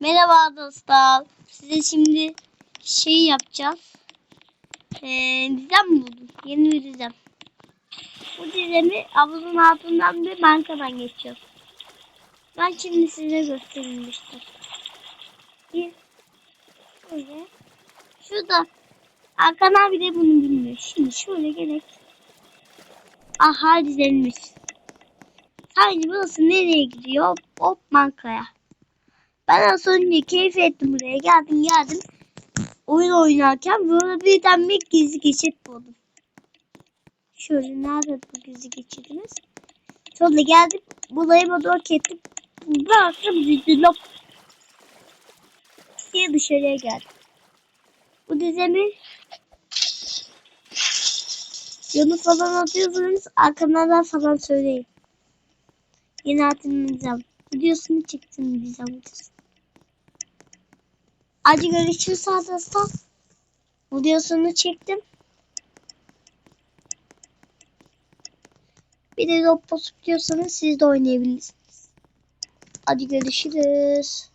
Merhaba dostlar. Size şimdi şey yapacağız. Ee, dizem buldum? Yeni bir dizem. Bu dizemi havuzun altından bir bankadan geçiyor. Ben şimdi size göstereyim işte. Bir şöyle. Şurada Hakan abi de bunu bilmiyor. Şimdi şöyle gerek. Aha dizilmiş. Sadece burası nereye gidiyor? Hop bankaya. Ben az önce keyif ettim buraya. Geldim geldim. Oyun oynarken böyle birden bir gizli geçit buldum. Şöyle nerede bu gizli geçidimiz? Sonra geldim. Buraya doğru ettim. Bıraktım düzdü lop. diye dışarıya geldim. Bu dizemi Yolu falan atıyorsanız arkamdan falan söyleyin. Yeni hatırlayacağım. Videosunu çektim bize videosu. Hadi görüşürüz arkadaşlar. Videosunu çektim. Bir de Roblox diyorsanız siz de oynayabilirsiniz. Hadi görüşürüz.